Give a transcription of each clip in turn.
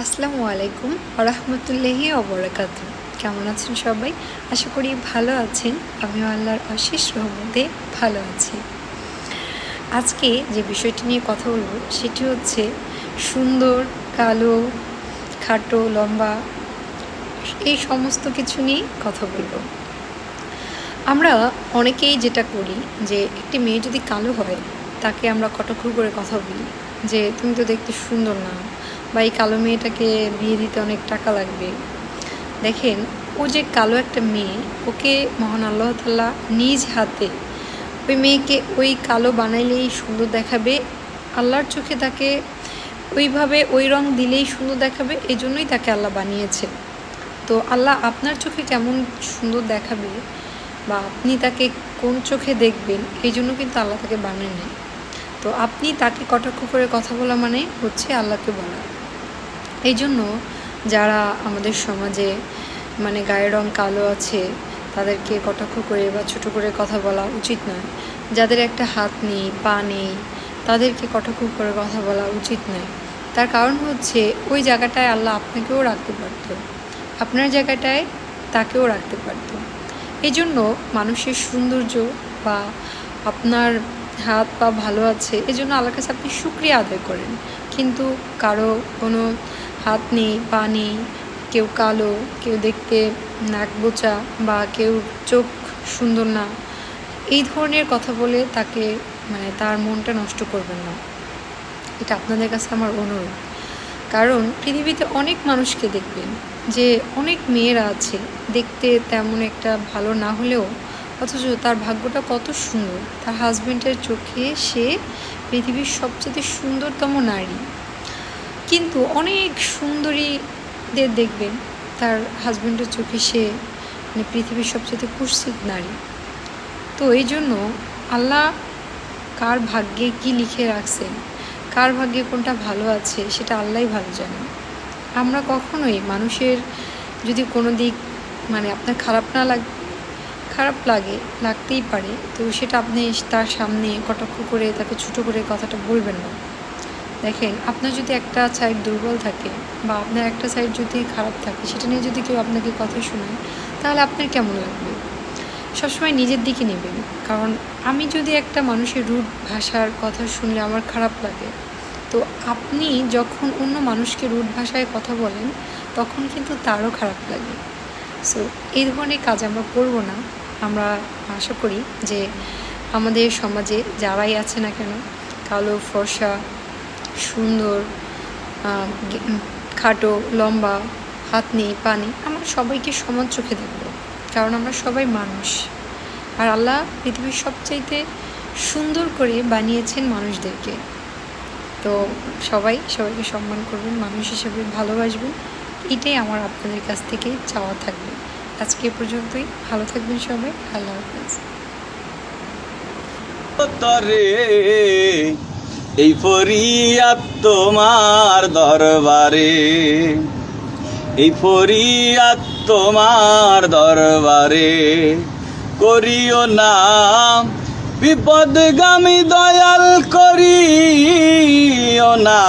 আসসালামু আলাইকুম রহমতুল্লাহি অবরাকাত কেমন আছেন সবাই? আশা করি ভালো আছেন। আমিও আল্লাহর অশেষ রহমতে ভালো আছি। আজকে যে বিষয়টি নিয়ে কথা বলব, সেটি হচ্ছে সুন্দর, কালো, খাটো, লম্বা, এই সমস্ত কিছু নিয়ে কথা বলব। আমরা অনেকেই যেটা করি যে, একটি মেয়ে যদি কালো হয়, তাকে আমরা কটক্ষ করে কথা বলি। যে তুমি তো দেখতে সুন্দর না, বা এই কালো মেয়েটাকে বিয়ে দিতে অনেক টাকা লাগবে। দেখেন, ও যে কালো একটা মেয়ে, ওকে মহান আল্লাহ তাল্লাহ নিজ হাতে ওই মেয়েকে ওই কালো বানাইলেই সুন্দর দেখাবে, আল্লাহর চোখে তাকে ওইভাবে ওই রং দিলেই সুন্দর দেখাবে এই জন্যই তাকে আল্লাহ বানিয়েছে। তো আল্লাহ আপনার চোখে কেমন সুন্দর দেখাবে, বা আপনি তাকে কোন চোখে দেখবেন এই জন্য কিন্তু আল্লাহ তাকে বানায় নেয়। তো আপনি তাকে কটাক্ষ করে কথা বলা মানে হচ্ছে আল্লাহকে বলা। এই জন্য যারা আমাদের সমাজে মানে গায়ের রং কালো আছে, তাদেরকে কটাক্ষ করে বা ছোট করে কথা বলা উচিত নয়। যাদের একটা হাত নেই, পা নেই, তাদেরকে কটাক্ষ করে কথা বলা উচিত নয়। তার কারণ হচ্ছে ওই জায়গাটায় আল্লাহ আপনাকেও রাখতে পারত। আপনার জায়গাটায় তাকেও রাখতে পারত। এই জন্য মানুষের সৌন্দর্য বা আপনার হাত পা ভালো আছে এই জন্য আল্লাহর কাছে আপনি শুক্রিয়া আদায় করেন। কিন্তু কারও কোনো হাত নেই, পা নেই, কেউ কালো, কেউ দেখতে নাক বোচা বা কেউ চোখ সুন্দর না, এই ধরনের কথা বলে তাকে মানে তার মনটা নষ্ট করবেন না। এটা আপনাদের কাছে আমার অনুরোধ। কারণ পৃথিবীতে অনেক মানুষকে দেখবেন যে অনেক মেয়েরা আছে, দেখতে তেমন একটা ভালো না হলেও অথচ তার ভাগ্যটা কত সুন্দর। তার হাজব্যান্ডের চোখে সে পৃথিবীর সবচেয়ে সুন্দরতম নারী। কিন্তু অনেক সুন্দরীদের দেখবেন, তার হাজব্যান্ডের চোখে সে মানে পৃথিবীর সবচেয়ে কুৎসিত নারী। তো এই জন্য আল্লাহ কার ভাগ্যে কি লিখে রাখছেন, কার ভাগ্যে কোনটা ভালো আছে, সেটা আল্লাহই ভালো জানেন আমরা কখনোই মানুষের যদি কোনো দিক মানে আপনার খারাপ না লাগ খারাপ লাগে, লাগতেই পারে। তো সেটা আপনি তার সামনে কটাক্ষ করে, তাকে ছোটো করে কথাটা বলবেন না। দেখেন, আপনার যদি একটা সাইড দুর্বল থাকে বা আপনার একটা সাইড যদি খারাপ থাকে, সেটা নিয়ে যদি কেউ আপনাকে কথা শোনায়, তাহলে আপনার কেমন লাগবে? সবসময় নিজের দিকে নেবেন। কারণ আমি যদি একটা মানুষের রূপ, ভাষার কথা শুনলে আমার খারাপ লাগে, তো আপনি যখন অন্য মানুষকে রুট ভাষায় কথা বলেন, তখন কিন্তু তারও খারাপ লাগে। সো এই ধরনের কাজ আমরা করব না। আমরা আশা করি যে আমাদের সমাজে যারাই আছে না কেন, কালো, ফর্সা, সুন্দর খাটো, লম্বা, হাত নেই, পা নেই, আমরা সবাইকে সমান চোখে দেখব, কারণ আমরা সবাই মানুষ। আর আল্লাহ পৃথিবীর সবচাইতে সুন্দর করে বানিয়েছেন মানুষদেরকে। তো সবাই সবাইকে সম্মান করবেন, মানুষ হিসেবে ভালোবাসবেন, এটাই আমার আপনাদের কাছ থেকে চাওয়া থাকবে। আজকে পর্যন্তই। ভালো থাকবেন সবাই। আল্লাহ হাফেজ। তরে এই ফরিয়াদ তোমার দরবারে, এই ফরিয়াদ তোমার দরবারে করিও না। বিপদগামী দয়াল করিও না।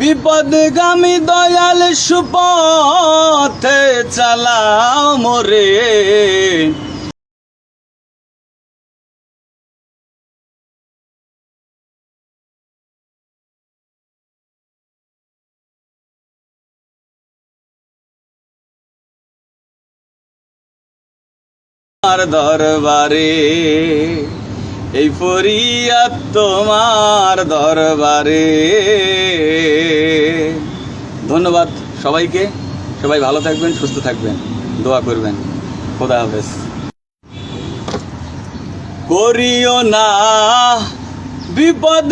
বিপদগামী দয়াল সুপথে চালাও মোরে। তোমার দরবারে এই ফরিয়াদ তোমার দরবারে। ধন্যবাদ সবাইকে। সবাই ভালো থাকবেন সুস্থ থাকবেন। দোয়া করবেন। খোদা হাফেজ। করিও না বিপদ